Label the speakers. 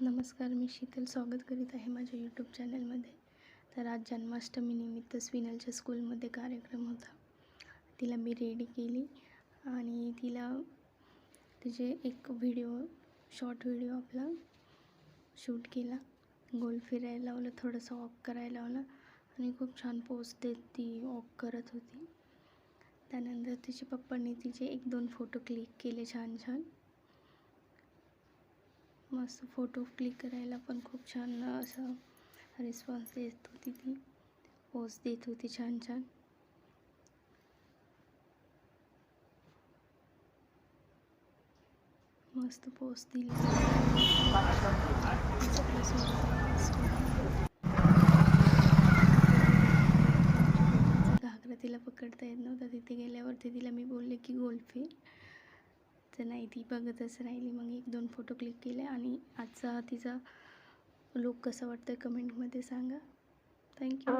Speaker 1: नमस्कार मी शीतल स्वागत करीत आहे माझ्या यूट्यूब चॅनलमध्ये तर आज जन्माष्टमीनिमित्त स्विनलच्या स्कूलमध्ये कार्यक्रम होता. तिला मी रेडी केली आणि तिला तिचे एक व्हिडिओ शॉर्ट व्हिडिओ आपला शूट केला. गोल फिरायला लावलं थोडंसं वॉक करायला लावलं आणि खूप छान पोज देत ती वॉक करत होती. त्यानंतर तिच्या पप्पांनी तिचे एक दोन फोटो क्लिक केले छान छान मस्त फ़ोटो क्लिक करायला पण खूप छान, असं रिस्पॉन्स देत होती ती. पोज देत होती छान छान. मस्त पोज दिली. घागरा तिला पकडता येत नव्हता. तिथे गेल्यावरती तिला मी बोलले की, गोल्फी. तर नाही ती बघतच राहिली. मग एक दोन फोटो क्लिक केले आणि आजचा तिचा लुक कसा वाटतं कमेंटमध्ये सांगा. थँक्यू